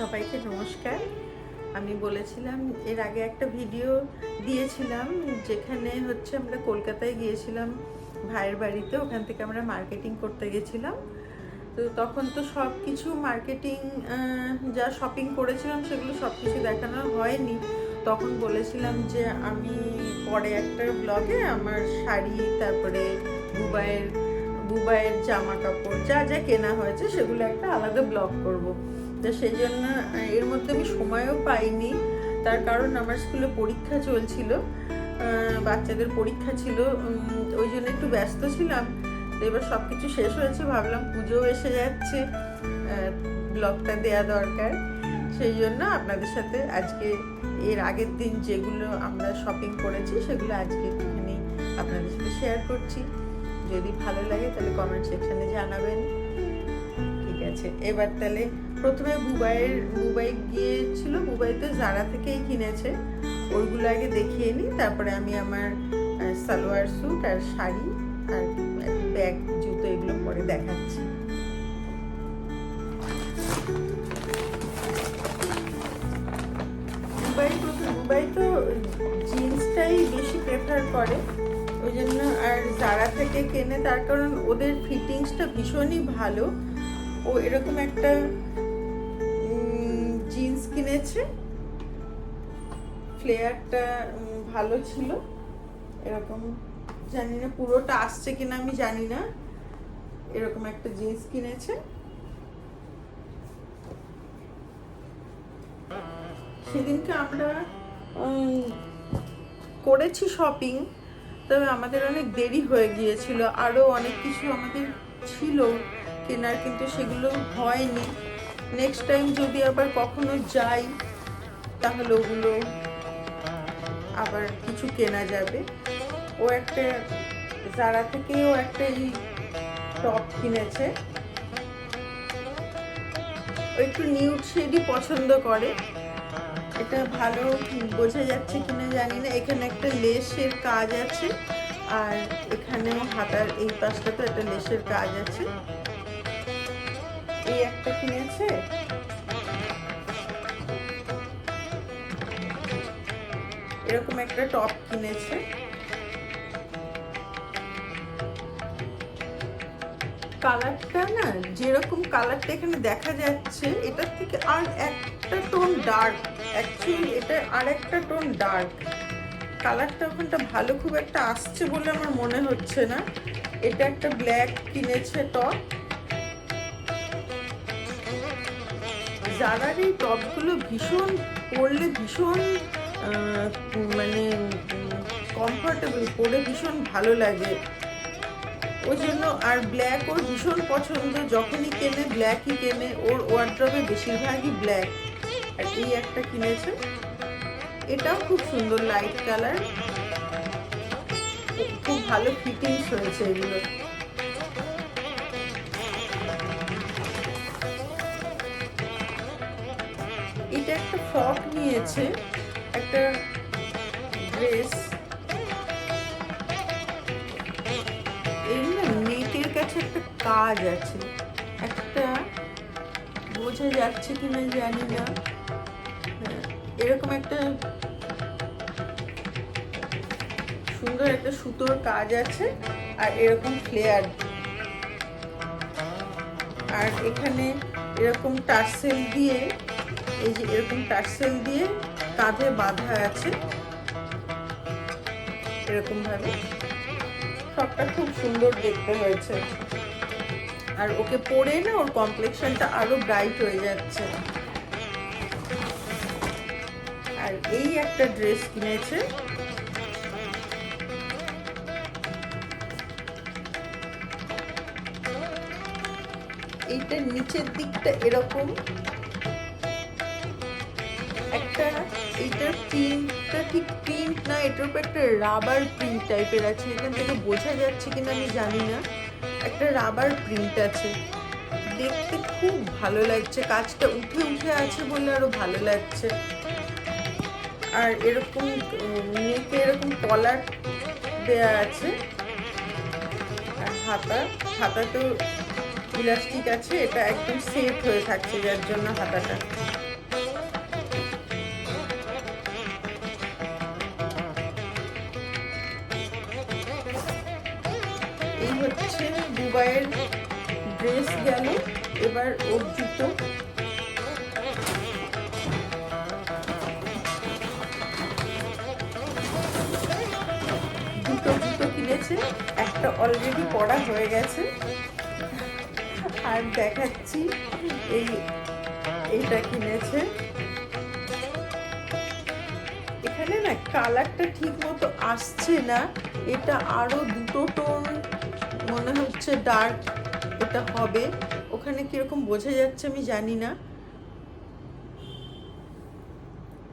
সবাইকে নমস্কার। আমি বলেছিলাম, এর আগে একটা ভিডিও দিয়েছিলাম যেখানে হচ্ছে আমরা কলকাতায় গিয়েছিলাম, ভাইয়ের বাড়িতে, ওখান থেকে আমরা মার্কেটিং করতে গেছিলাম। তো তখন তো সব কিছু মার্কেটিং যা শপিং করেছিলাম সেগুলো সব কিছু দেখানো হয়নি। তখন বলেছিলাম যে আমি পরে একটা ব্লগে আমার শাড়ি, তারপরে বুবাইয়ের বুবাইয়ের জামা কাপড় যা যা কেনা হয়েছে সেগুলো একটা আলাদা ব্লগ করব। তো সেই জন্য এর মধ্যে আমি সময়ও পাইনি। তার কারণ আমার স্কুলে পরীক্ষা চলছিল। বাচ্চাদের পরীক্ষা ছিল। ওই জন্য একটু ব্যস্ত ছিলাম। এবার সব কিছু শেষ হয়েছে। ভাবলাম পুজোও এসে যাচ্ছে। ব্লগটা দেয়া দরকার। সেই জন্য আপনাদের সাথে আজকে এর আগের দিন যেগুলো আমরা শপিং করেছি, সেগুলো আজকে একটুখানি আপনাদের সাথে শেয়ার করছি। যদি ভালো লাগে তাহলে কমেন্ট সেকশানে জানাবেন। আছে এবার তাহলে প্রথমে বুবাইয়ের, বুবাই গিয়েছিল বুবাই তো জারা থেকেই কিনেছে। ওইগুলো আগে দেখিয়ে নিই তারপরে আমি আমার সালোয়ার স্যুট আর শাড়ি আর ব্যাগ জুতো এগুলো পরে দেখাচ্ছি। দুবাই তো জিন্সটাই বেশি প্রেফার করে। ওই জন্য আর জারা থেকে কেনে, তার কারণ ওদের ফিটিংসটা ভীষণই ভালো। ও এরকম একটা জিন্স কিনেছে। ফ্লেয়ারটা ভালো ছিল। এরকম, জানি না পুরোটা আসছে কিনা, আমি জানি না। এরকম একটা জিন্স কিনেছে। সেদিনকে আমরা করেছি শপিং তবে আমাদের অনেক দেরি হয়ে গিয়েছিল। আরও অনেক কিছু আমাদের ছিল। কেনার, কিন্তু সেগুলো হয়নি। নেক্সট টাইম যদি আবার কখনো যাই, তাহলে ওগুলো আবার কিছু কেনা যাবে। ও একটা জারা থেকেও একটা এই টপ কিনেছে, ও একটু নিউড শেডই পছন্দ করে। এটা ভালো বোঝা যাচ্ছে কিনা জানি না। এখানে একটা লেসের কাজ আছে, আর এখানে হাতার এই পাশটাতে একটা লেসের কাজ আছে। এই একটা কিনেছে? এরকম একটা টপ কিনেছে। কালারটা না, যেরকম কালারটা এখানে দেখা যাচ্ছে, এটার থেকে আর একটা টোন ডার্ক। অ্যাকচুয়ালি এটা আর একটা টোন ডার্ক। কালারটা ওখানটা ভালো খুব একটা আসছে বলে আমার মনে হচ্ছে না। এটা একটা ব্ল্যাক কিনেছে টপ। জারার এই টপগুলো ভীষণ পরলে ভীষণ মানে কমফর্টেবল পরে ভীষণ ভালো লাগে। ওই জন্য আর ব্ল্যাক ওর ভীষণ পছন্দ, যখনই কেনে ব্ল্যাকই কেনে, ওর ওয়ার্ড্রবে বেশিরভাগই ব্ল্যাক আর এই একটা কিনেছে। এটাও খুব সুন্দর লাইট কালার খুব ভালো ফিটিংস হয়েছে এগুলো। এটা একটা ফ্রক নিয়েছে একটা ড্রেস। এই না কাছে একটা কাজ আছে। একটা বোঝা যাচ্ছে কিনা জানি না। হ্যাঁ, এরকম একটা সুন্দর একটা সুতোর কাজ আছে আর এরকম ফ্লেয়ার। আর এখানে এরকম টার্সেল দিয়ে এই যে এরকম টার্সেল দিয়ে কাঁধে বাঁধা আছে এরকম ভাবে সবটা খুব সুন্দর দেখতে হয়েছে। আর ওকে পরে না ওর কমপ্লেকশনটা আরও ব্রাইট হয়ে যাচ্ছে। আর এই একটা ড্রেস কিনেছে। এইটার নিচের দিকটা এরকম। এইটার প্রিন্টটা ঠিক প্রিন্ট না, এটার উপর একটা রাবার প্রিন্ট টাইপের আছে। এখান থেকে বোঝা যাচ্ছে কিনা আমি জানি না। একটা রাবার প্রিন্ট আছে। দেখতে খুব ভালো লাগছে। কাজটা উঠে উঠে আছে বলে আরও ভালো লাগছে। আর এরকম নেকে এরকম কলার দেয়া আছে। আর হাতা, হাতাতেও ইলাস্টিক আছে। এটা একদম সেট হয়ে থাকছে যার জন্য হাতাটা। গেল, এবার ওর জুতো। দুটো জুতো কিনেছে, একটা অলরেডি পড়া হয়ে গেছে। আর দেখাচ্ছি, এই, এইটা কিনেছে। এখানে না কালারটা ঠিক মতো আসছে না, এটা আরও দুটো টোন, মনে হচ্ছে ডার্ক এটা হবে? ওখানে কীরকম বোঝা যাচ্ছে আমি জানি না।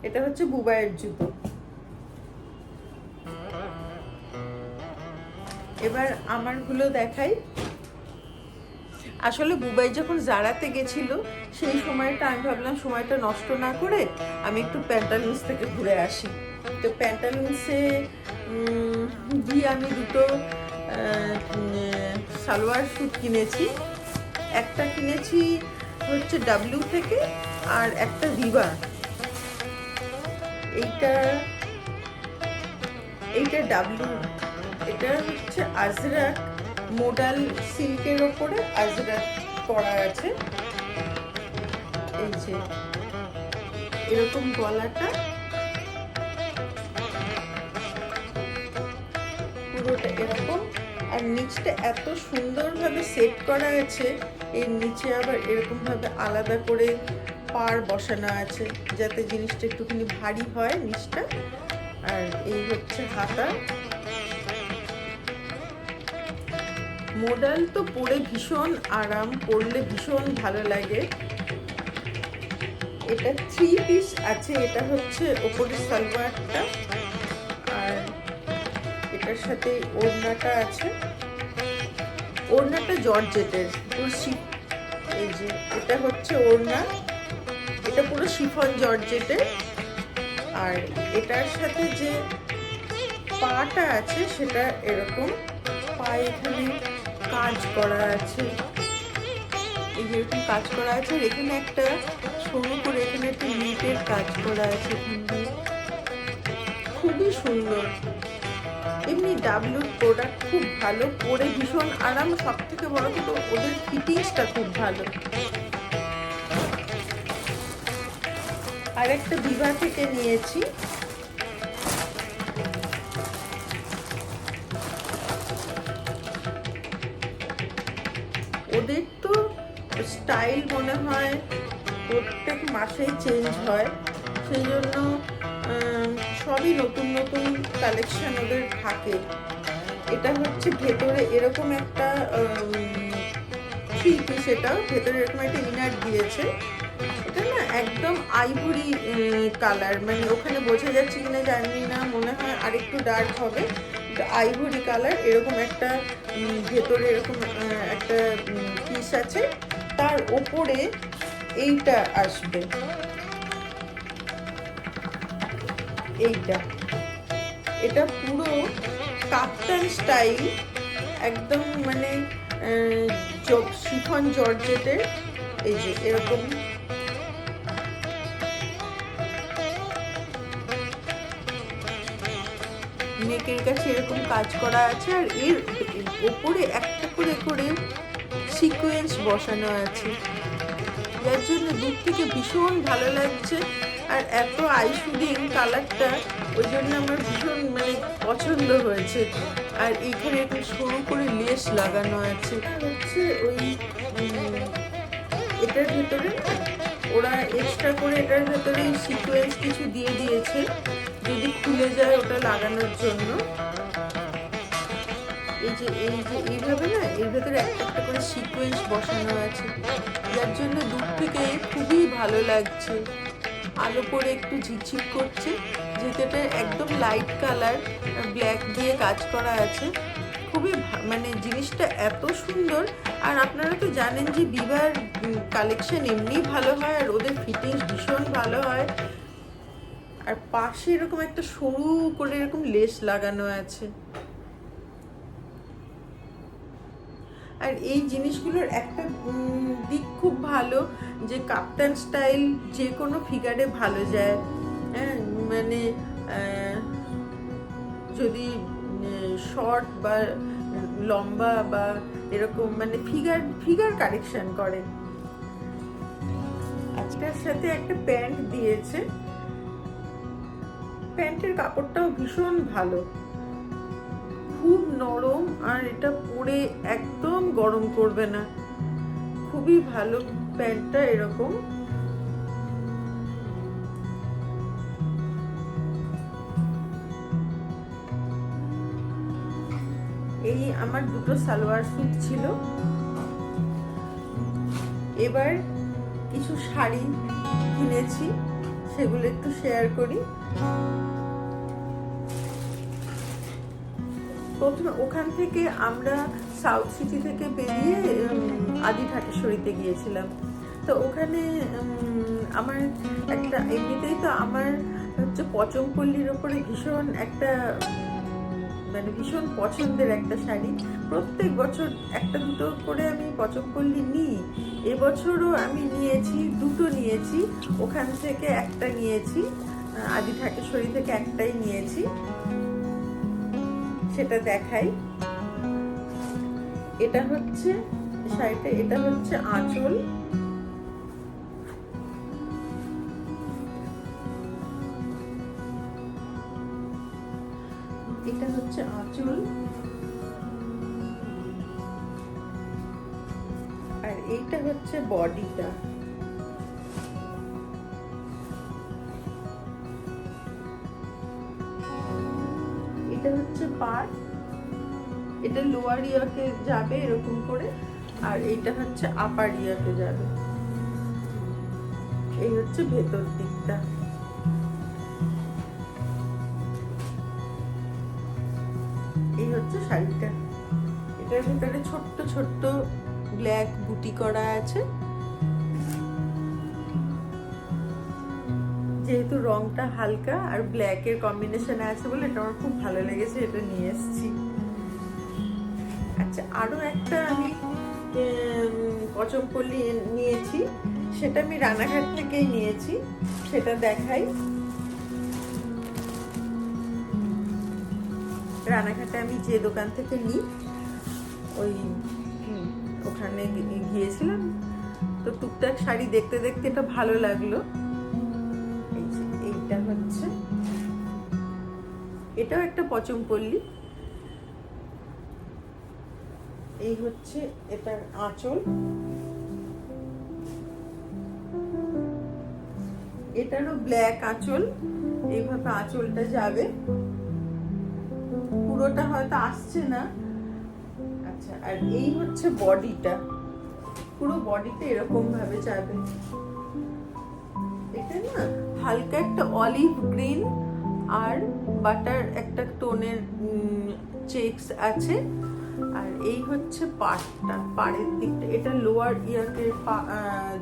এটা হচ্ছে বুবাইয়ের জুতো। এবার আমারগুলো দেখাই। আসলে বুবাই যখন জারাতে গেছিল, সেই সময়টা আমি ভাবলাম সময়টা নষ্ট না করে আমি একটু প্যান্টালুন্স থেকে ঘুরে আসি। তো প্যান্টালুন্সে গিয়ে আমি দুটো সালোয়ার স্যুট কিনেছি। একটা কিনেছি হচ্ছে ডাব্লিউ থেকে আর একটা রিবা এইটা এইটা ডাব্লিউ এটা হচ্ছে আজরাক মোডাল সিল্কের ওপরে আজরাক করা আছে। এই যে, এরকম গলাটা। পুরোটা এরকম আর নিচটা এত সুন্দরভাবে সেট করা আছে, এর নিচে আবার এরকমভাবে আলাদা করে পার বসানো আছে, যাতে জিনিসটা একটুখানি ভারী হয় নিচটা। আর এই হচ্ছে হাতা। মোডাল তো পরে ভীষণ আরাম, পরলে ভীষণ ভালো লাগে। এটা থ্রি পিস আছে, এটা হচ্ছে ওপরের সালোয়ারটা। সাথে ওড়নাটা আছে। ওড়নাটা জর্জেটের, পুরো এই যে এটা হচ্ছে ওড়না। এটা পুরো শিফন জর্জেটের। আর এটার সাথে যে পাটা আছে সেটা এরকম। পায়ে এখানে কাজ করা আছে। এই যে এরকম কাজ করা আছে। আর এখানে একটা সরু করে এখানে একটা নেটের কাজ করা আছে খুবই সুন্দর। এমনি ডাব্লিউর প্রোডাক্ট খুব ভালো। পরে ভীষণ আরাম সব থেকে বড় কথা ওদের ফিটিংসটা খুব ভালো। আর একটা বিভা থেকে নিয়েছি। ওদের তো স্টাইল মনে হয় প্রত্যেক মাসেই চেঞ্জ হয়। সেই জন্য সবই নতুন নতুন কালেকশন ওদের থাকে। এটা হচ্ছে ভেতরে এরকম একটা থ্রি পিস এটা ভেতরে এরকম একটা ইনার দিয়েছে। এটা না একদম আইভরি কালার মানে ওখানে বোঝা যাচ্ছে কিনা জানি না, মনে হয় আরেকটু ডার্ক হবে। আইভরি কালার এরকম একটা ভেতরে এরকম একটা পিস আছে। তার ওপরে এইটা আসবে। এইটা। এটা পুরো কাপ্তান স্টাইল, একদম মানে শিফন জর্জেটের। এই যে, এরকম। নেকের কাছে এরকম কাজ করা আছে, আর এর ওপরে একটা করে করে সিকোয়েন্স বসানো আছে। যার জন্য দূর থেকে ভীষণ ভালো লাগছে। আর এত আইশুডিং কালারটা ওই জন্য আমার ভীষণ মানে পছন্দ হয়েছে। আর এখানে একটু সরু করে লেস লাগানো আছে। হচ্ছে ওই এটার ভেতরে ওরা এক্সট্রা করে এটার ভেতরে সিকোয়েন্স কিছু দিয়ে দিয়েছে, যদি খুলে যায় ওটা লাগানোর জন্য। এই যে এই যে, এইভাবে না, এর ভেতরে একটা একটা করে সিকোয়েন্স বসানো আছে। যার জন্য দূর থেকে খুবই ভালো লাগছে। আলো পরে একটু ঝিকঝিক করছে যেহেতু একদম লাইট কালার ব্ল্যাক দিয়ে কাজ করা আছে। খুবই মানে জিনিসটা এত সুন্দর, আর আপনারা তো জানেন যে বিবার কালেকশন এমনি ভালো হয়, আর ওদের ফিটিংস ভীষণ ভালো হয়। আর পাশে এরকম একটা সরু করে এরকম লেস লাগানো আছে। আর এই জিনিসগুলোর একটা দিক খুব ভালো যে কাপ্তান স্টাইল যে কোনো ফিগারে ভালো যায়। হ্যাঁ মানে যদি শর্ট বা লম্বা বা এরকম মানে ফিগার ফিগার কারেকশন করে। আজকের সাথে একটা প্যান্ট দিয়েছে। প্যান্টের কাপড়টাও ভীষণ ভালো। খুব নরম আর এটা পরে একদম গরম করবে না। খুবই ভালো প্যান্টটা এরকম। এই আমার দুটো সালোয়ার স্যুট ছিল। এবার কিছু শাড়ি কিনেছি, সেগুলো একটু শেয়ার করি। প্রথমে ওখান থেকে আমরা সাউথ সিটি থেকে বেরিয়ে আদি ঢাকেশ্বরীতে গিয়েছিলাম। তো ওখানে আমার একটা, এমনিতেই তো আমার হচ্ছে পচমপল্লির ওপরে ভীষণ একটা মানে ভীষণ পছন্দের একটা শাড়ি। প্রত্যেক বছর একটা দুটো করে আমি পচমপল্লি নিই। এবছরও আমি নিয়েছি, দুটো নিয়েছি। ওখান থেকে একটা নিয়েছি আদি ঢাকেশ্বরী থেকে একটাই নিয়েছি। সেটা দেখাই। এটা হচ্ছে শাড়িটা, এটা হচ্ছে আঁচল। এটা হচ্ছে আঁচল। আর এইটা হচ্ছে বডিটা। পার এটা লোয়ার ইয়াকে যাবে এরকম করে, আর এইটা হচ্ছে আপার ইয়াকে যাবে। এই হচ্ছে ভেতর দিকটা। এই হচ্ছে শাড়িটা এটার ভিতরে ছোট্ট ছোট্ট ব্ল্যাক বুটি করা আছে। যেহেতু রংটা হালকা আর ব্ল্যাকের কম্বিনেশনে আছে বলে এটা আমার খুব ভালো লেগেছে, এটা নিয়ে এসেছি। আচ্ছা আরও একটা আমি পচমপল্লি নিয়েছি, সেটা আমি রানাঘাট থেকেই নিয়েছি, সেটা দেখাই। রানাঘাটে আমি যে দোকান থেকে নিই, ওই ওখানে গিয়েছিলাম, তো টুকটাক শাড়ি দেখতে দেখতে এটা ভালো লাগল। এটাও একটা পচমপল্লি এই হচ্ছে এটার আঁচল। এটারও ব্ল্যাক আঁচল। এইভাবে আঁচলটা যাবে। পুরোটা হয়তো আসছে না। আচ্ছা আর এই হচ্ছে বডিটা। পুরো বডিতে এরকম ভাবে যাবে। এটা না হালকা একটা অলিভ গ্রিন আর বাটার একটা টোনের চেকস আছে। আর এই হচ্ছে পাড়টা পাড়ের দিকটা। এটা লোয়ার ইয়াকের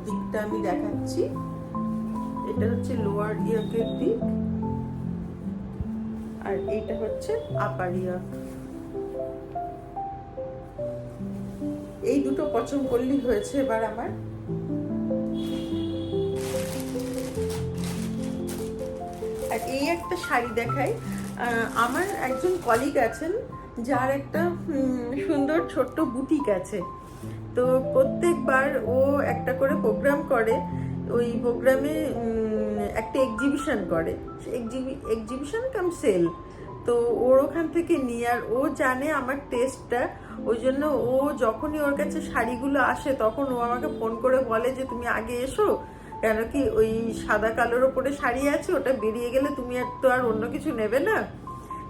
দিকটা আমি দেখাচ্ছি। এটা হচ্ছে লোয়ার ইয়ারকের দিক। আর এইটা হচ্ছে আপার ইয়ার এই দুটো পছন্দ করলেই হয়েছে এবার আমার। আর এই একটা শাড়ি দেখাই। আমার একজন কলিগ আছেন, যার একটা সুন্দর ছোট্ট বুটিক আছে। তো প্রত্যেকবার ও একটা করে প্রোগ্রাম করে, ওই প্রোগ্রামে একটা এক্সিবিশন করে। এক্সিবিশন কাম সেল তো ওর ওখান থেকে নিয়ে, আর ও জানে আমার টেস্টটা ওই জন্য ও যখনই ওর কাছে শাড়িগুলো আসে, তখন ও আমাকে ফোন করে বলে যে, তুমি আগে এসো কেন কি ওই সাদা কালোর ওপরে শাড়ি আছে? ওটা বেরিয়ে গেলে তুমি আর তো আর অন্য কিছু নেবে না?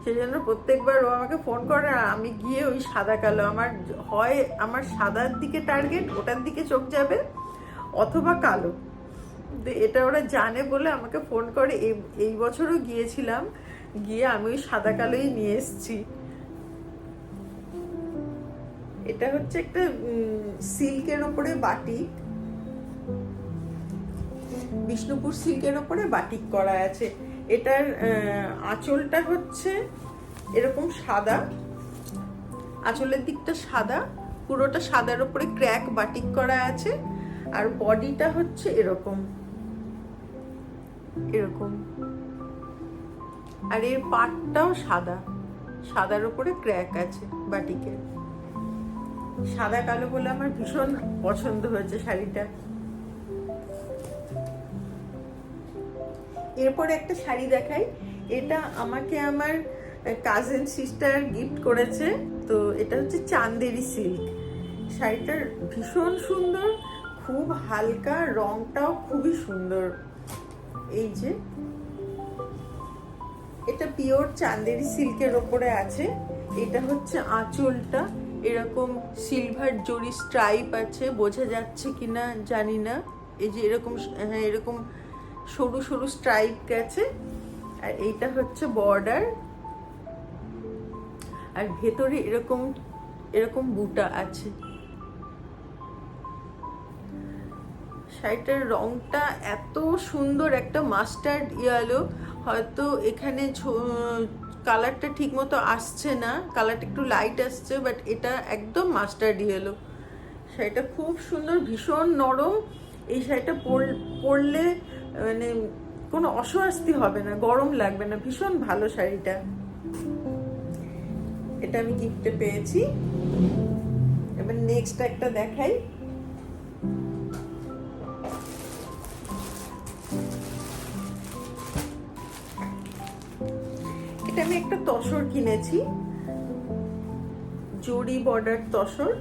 সেই জন্য প্রত্যেকবার ও আমাকে ফোন করে আর আমি গিয়ে ওই সাদা কালো, আমার হয় আমার সাদার দিকে টার্গেট ওটার দিকে চোখ যাবে, অথবা কালো। এটা ওরা জানে বলে আমাকে ফোন করে। এই এই বছরও গিয়েছিলাম, গিয়ে আমি ওই সাদা কালোই নিয়ে এসেছি। এটা হচ্ছে একটা সিল্কের ওপরে বাটিক বিষ্ণুপুর সিল্কের ওপরে বাটিক করা আছে। এটার আঁচলটা হচ্ছে এরকম সাদা। আঁচলের দিকটা সাদা। পুরোটা সাদার ওপরে ক্র্যাক বাটিক করা আছে। আর বডিটা হচ্ছে এরকম। এরকম। আর এর পাটটাও সাদা। সাদার ওপরে ক্র্যাক আছে বাটিকের। সাদা কালো বলে আমার ভীষণ পছন্দ হয়েছে শাড়িটা। এরপর একটা শাড়ি দেখাই। এটা আমাকে আমার কাজিন সিস্টার গিফট করেছে। তো এটা হচ্ছে চান্দেরি সিল্ক শাড়িটার ভীষণ সুন্দর, খুব হালকা, রংটাও খুবই সুন্দর। এই যে, এটা পিওর চান্দেরি সিল্কের ওপরে আছে। এটা হচ্ছে আঁচলটা। এরকম সিলভার জরি স্ট্রাইপ আছে। বোঝা যাচ্ছে কিনা জানি না। এই যে এরকম হ্যাঁ এরকম সরু সরু স্ট্রাইপ গেছে। আর এইটা হচ্ছে বর্ডার আর ভেতরে এরকম এরকম বুটা আছে। শাড়িটার রংটা এত সুন্দর, একটা মাস্টার্ড ইয়েলো হয়তো এখানে কালারটা ঠিক মতো আসছে না। কালারটা একটু লাইট আসছে বাট এটা একদম মাস্টার্ড ইয়েলো শাড়িটা খুব সুন্দর, ভীষণ নরম। এই শাড়িটা পরলে মানে কোনো অস্বস্তি হবে না, গরম লাগবে না, ভীষণ ভালো শাড়িটা। এটা আমি গিফটে পেয়েছি। এবার নেক্সট একটা দেখাই। এটা আমি একটা তসর কিনেছি। জরি বর্ডার তসর।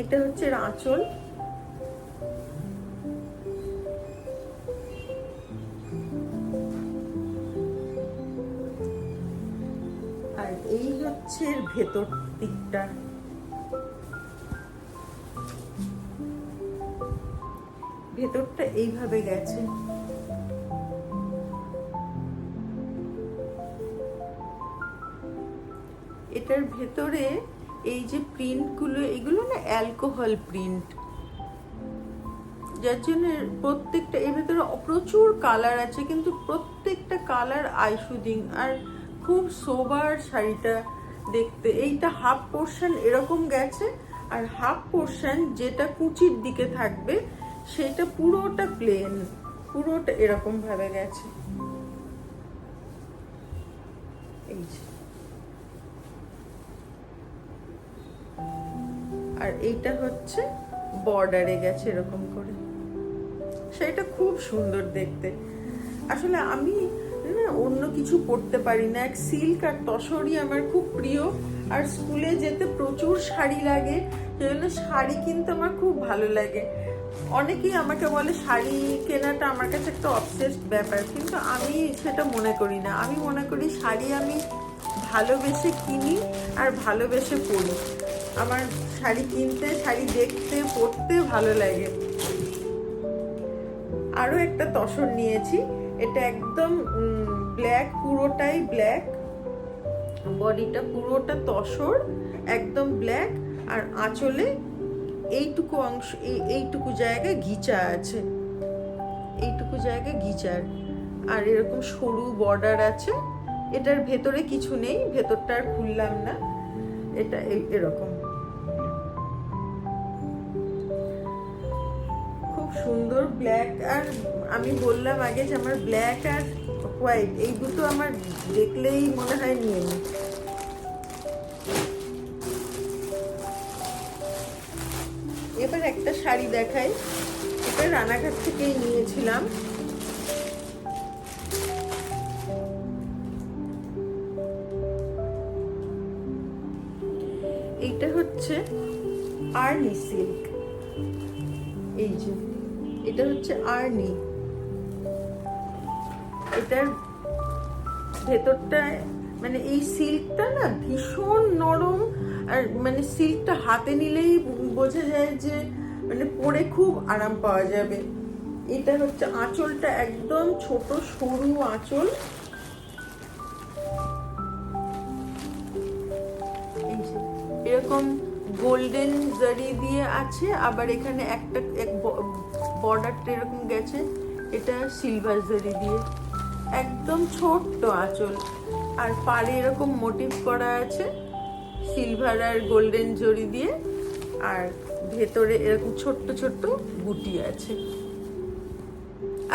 এটা হচ্ছে আঁচল আর এই হচ্ছে ভেতর দিকটা। ভেতরটা এইভাবে গেছে। এটার ভেতরে এই যে প্রিন্টগুলো এগুলো না অ্যালকোহল প্রিন্ট যার জন্য প্রত্যেকটা, এর ভেতরে প্রচুর কালার আছে, কিন্তু প্রত্যেকটা কালার আইশুদিং আর খুব সোবার শাড়িটা দেখতে। এইটা হাফ পোর্শন এরকম গেছে, আর হাফ পোর্শন যেটা কুচির দিকে থাকবে, সেটা পুরোটা প্লেন পুরোটা এরকম ভাবে গেছে। এইটা হচ্ছে বর্ডারে গেছে এরকম করে। সেটা খুব সুন্দর দেখতে। আসলে আমি, না, অন্য কিছু পড়তে পারি না। এক সিল্ক আর তসরই আমার খুব প্রিয়। আর স্কুলে যেতে প্রচুর শাড়ি লাগে। সেজন্য শাড়ি কিনতে আমার খুব ভালো লাগে। অনেকেই আমাকে বলে শাড়ি কেনাটা আমার কাছে একটা অবসেসড ব্যাপার। কিন্তু আমি সেটা মনে করি না। আমি মনে করি শাড়ি আমি ভালোবেসে কিনি আর ভালোবেসে পরি। আমার শাড়ি কিনতে, শাড়ি দেখতে, পরতে ভালো লাগে। আরও একটা তসর নিয়েছি। এটা একদম ব্ল্যাক পুরোটাই ব্ল্যাক বডিটা পুরোটা তসর, একদম ব্ল্যাক আর আঁচলে এইটুকু অংশ, এই, এইটুকু জায়গায় ঘিচা আছে। এইটুকু জায়গায় ঘিচার। আর এরকম সরু বর্ডার আছে। এটার ভেতরে কিছু নেই, ভেতরটা আর খুললাম না। এটা এরকম। সুন্দর ব্ল্যাক আর আমি বললাম আগে যে আমার ব্ল্যাক আর হোয়াইট এই দুটো আমার দেখলেই মনে হয় নিয়ে নি। এবার একটা শাড়ি দেখাই, এটা রানাঘাট থেকেই নিয়েছিলাম। এইটা হচ্ছে আর্নি সিল্ক এটা হচ্ছে আর্নি। এটার ভেতরটায় মানে এই সিল্কটা না ভীষণ নরম, আর মানে সিল্কটা হাতে নিলেই বোঝা যায় যে মানে পরে খুব আরাম পাওয়া যাবে। এটা হচ্ছে আঁচলটা একদম ছোট, সরু আঁচল। এরকম গোল্ডেন জারি দিয়ে আছে, আবার এখানে একটা এক বর্ডারটা এরকম গেছে, এটা সিলভার জারি দিয়ে। একদম ছোট্ট আঁচল। আর পাড়ে এরকম মোটিভ করা আছে সিলভার আর গোল্ডেন জরি দিয়ে। আর ভেতরে এরকম ছোট্ট ছোট্ট বুটি আছে।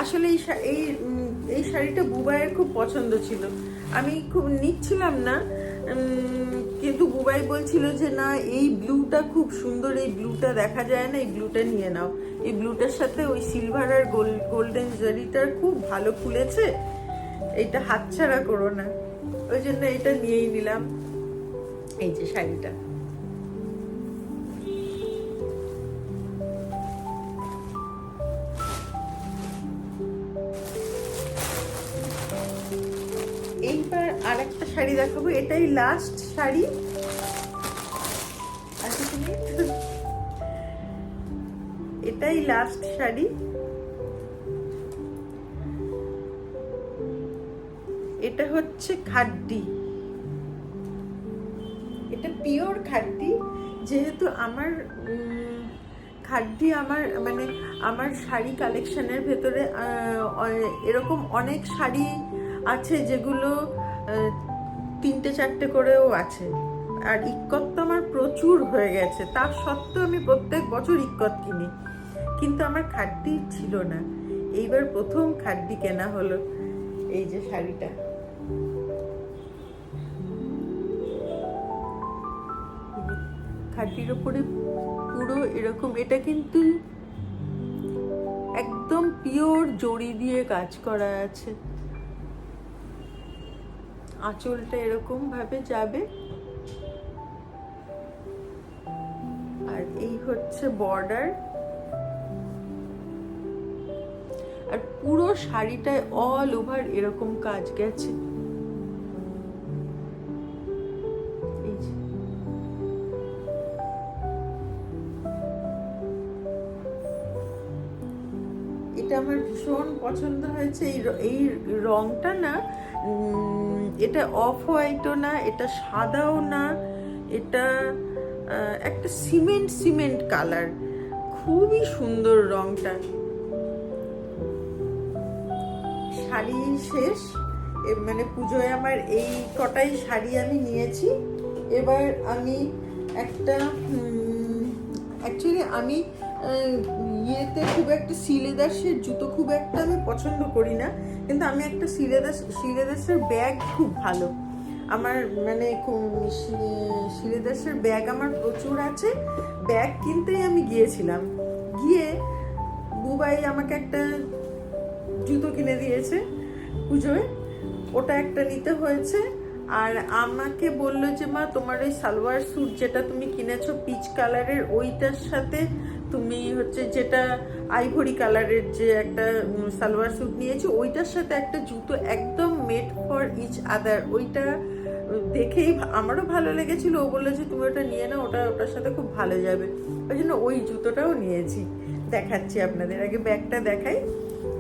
আসলে এই এই এই শাড়িটা বুবাইয়ের খুব পছন্দ ছিল। আমি খুব নিচ্ছিলাম না কিন্তু বুবাই বলছিল যে, না, এই ব্লুটা খুব সুন্দর, এই ব্লুটা দেখা যায় না, এই ব্লুটা নিয়ে নাও। এই ব্লুটার সাথে ওই সিলভার আর গোল্ডেন জারিটার খুব ভালো খুলেছে এইটা হাতছাড়া করো না। ওই জন্য এটা নিয়েই নিলাম। এই যে শাড়িটা। আর একটা শাড়ি দেখাবো, এটাই লাস্ট শাড়ি। নেই? এটাই লাস্ট শাড়ি। এটা হচ্ছে খাড্ডি। এটা পিওর খাড্ডি, যেহেতু আমার খাড্ডি আমার মানে আমার শাড়ি কালেকশনের ভেতরে এরকম অনেক শাড়ি আছে যেগুলো তিনটে চারটে করেও আছে। আর ইক্কত তো আমার প্রচুর হয়ে গেছে। তার সত্ত্বেও আমি প্রত্যেক বছর ইক্কত কিনি। কিন্তু আমার খাড্ডি ছিল না। এইবার প্রথম খাড্ডি কেনা হলো এই যে শাড়িটা। খাড্ডির ওপরে পুরো এরকম, এটা কিন্তু একদম পিওর জড়ি দিয়ে কাজ করা আছে। আঁচলটা এরকম ভাবে যাবে। আর এই হচ্ছে বর্ডার আর পুরো শাড়িটায় অল ওভার এরকম কাজ গেছে। এটা আমার ভীষণ পছন্দ হয়েছে। এই এই রংটা না এটা অফ হোয়াইটও না, এটা সাদাও না, এটা একটা সিমেন্ট সিমেন্ট কালার খুবই সুন্দর রংটা। শাড়ি শেষ। মানে পুজোয় আমার এই কটাই শাড়ি আমি নিয়েছি। এবার আমি একটা অ্যাকচুয়ালি আমি ইয়েতে খুব একটা সিলেদাসের জুতো খুব একটা আমি পছন্দ করি না, কিন্তু আমি একটা সিলেদাস, সিলেদাসের ব্যাগ খুব ভালো। আমার মানে সিলেদাসের ব্যাগ আমার প্রচুর আছে, ব্যাগ কিনতেই আমি গিয়েছিলাম। গিয়ে বুবাই আমাকে একটা জুতো কিনে দিয়েছে পুজোয়, ওটা একটা নিতে হয়েছে, আর আমাকে বলল যে, মা, তোমার ওই সালোয়ার স্যুট যেটা তুমি কিনেছো, পিচ কালারের, ওইটার সাথে তুমি হচ্ছে যেটা আইভরি কালারের যে একটা সালোয়ার স্যুট নিয়েছো, ওইটার সাথে একটা জুতো একদম মেড ফর ইচ আদার ওইটা দেখেই আমারও ভালো লেগেছিল। ও বলল যে, তুমি ওটা নিয়ে নাও, ওটা, ওটার সাথে খুব ভালো যাবে। ওই জন্য ওই জুতোটাও নিয়েছি। দেখাচ্ছি আপনাদের। আগে ব্যাগটা দেখাই।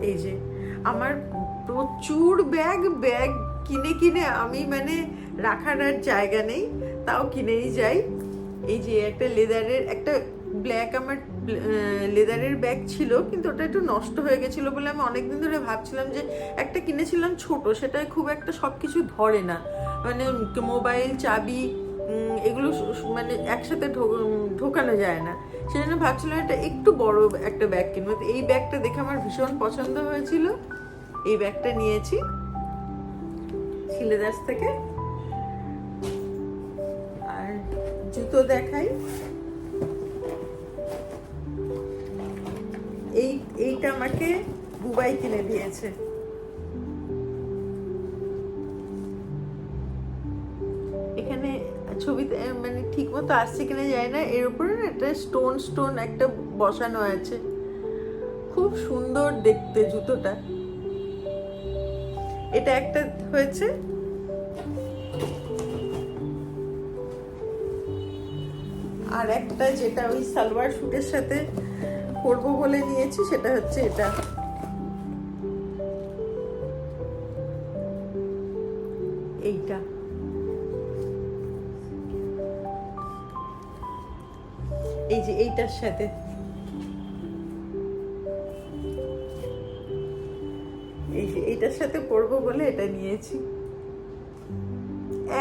এই যে, আমার প্রচুর ব্যাগ ব্যাগ কিনে কিনে আমি মানে রাখার আর জায়গা নেই, তাও কিনেই যাই। এই যে, একটা লেদারের একটা ব্ল্যাক আমার লেদারের ব্যাগ ছিল, কিন্তু ওটা একটু নষ্ট হয়ে গেছিল বলে আমি অনেকদিন ধরে ভাবছিলাম যে একটা কিনেছিলাম ছোট, সেটায় খুব একটা সব কিছু ধরে না। মানে মোবাইল, চাবি এগুলো মানে একসাথে ঢোকানো যায় না। সেই জন্য ভাবছিলাম এটা একটু বড় একটা ব্যাগ কিনবো। এই ব্যাগটা দেখে আমার ভীষণ পছন্দ হয়েছিল। এই ব্যাগটা নিয়েছি। শিলেদাস থেকে। আর জুতো দেখাই। এই, এইটা আমাকে বুবাই কিনে দিয়েছে। এখানে ছবিতে মানে ঠিক মতো আসছে কিনা যায় না। এর উপরে একটা স্টোন স্টোন একটা বসানো আছে। খুব সুন্দর দেখতে জুতোটা। এটা একটা হয়েছে। আর একটা যেটা ওই সালোয়ার স্যুটের সাথে পরবো বলে নিয়েছি সেটা হচ্ছে এটা। এইটা। এই যে এইটার সাথে। এই যে এইটার সাথে পরবো বলে এটা নিয়েছি।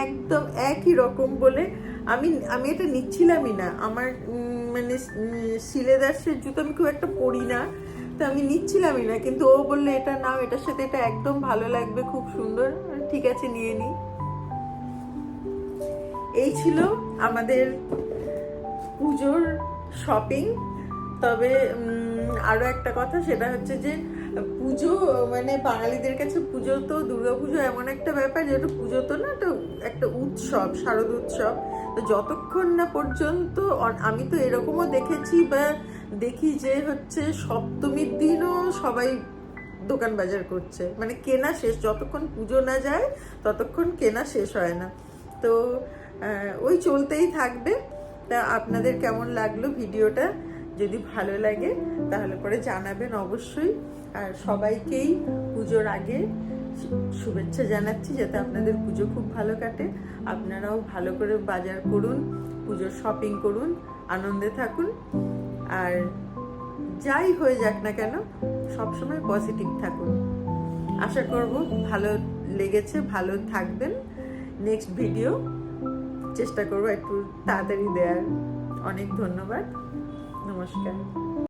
একদম একই রকম বলে আমি আমি এটা নিচ্ছিলামই না। আমার মানে সিলেদার্সের জুতো আমি খুব একটা পরি না, তো আমি নিচ্ছিলামই না। কিন্তু ও বললে, এটা নাও, এটার সাথে এটা একদম ভালো লাগবে, খুব সুন্দর। ঠিক আছে, নিয়ে নিই এই ছিল আমাদের পুজোর শপিং তবে আরও আরও একটা কথা, সেটা হচ্ছে যে পুজো মানে বাঙালিদের কাছে পুজো তো দুর্গাপুজো এমন একটা ব্যাপার যেটা পুজো তো না একটা একটা উৎসব শারদ উৎসব। তো যতক্ষণ না পর্যন্ত আমি তো এরকমও দেখেছি বা দেখি যে হচ্ছে সপ্তমীর দিনও সবাই দোকান বাজার করছে। মানে কেনা শেষ যতক্ষণ পুজো না যায় ততক্ষণ কেনা শেষ হয় না। তো ওই চলতেই থাকবে। তা আপনাদের কেমন লাগল ভিডিওটা? যদি ভালো লাগে, তাহলে পরে জানাবেন অবশ্যই। আর সবাইকেই পুজোর আগে শুভেচ্ছা জানাচ্ছি, যাতে আপনাদের পুজো খুব ভালো কাটে। আপনারাও ভালো করে বাজার করুন, পুজোর শপিং করুন, আনন্দে থাকুন। আর যাই হয়ে যাক না কেন, সবসময় পজিটিভ থাকুন। আশা করব ভালো লেগেছে, ভালো থাকবেন। নেক্সট ভিডিও চেষ্টা করব একটু তাড়াতাড়ি দেওয়ার অনেক ধন্যবাদ। নমস্কার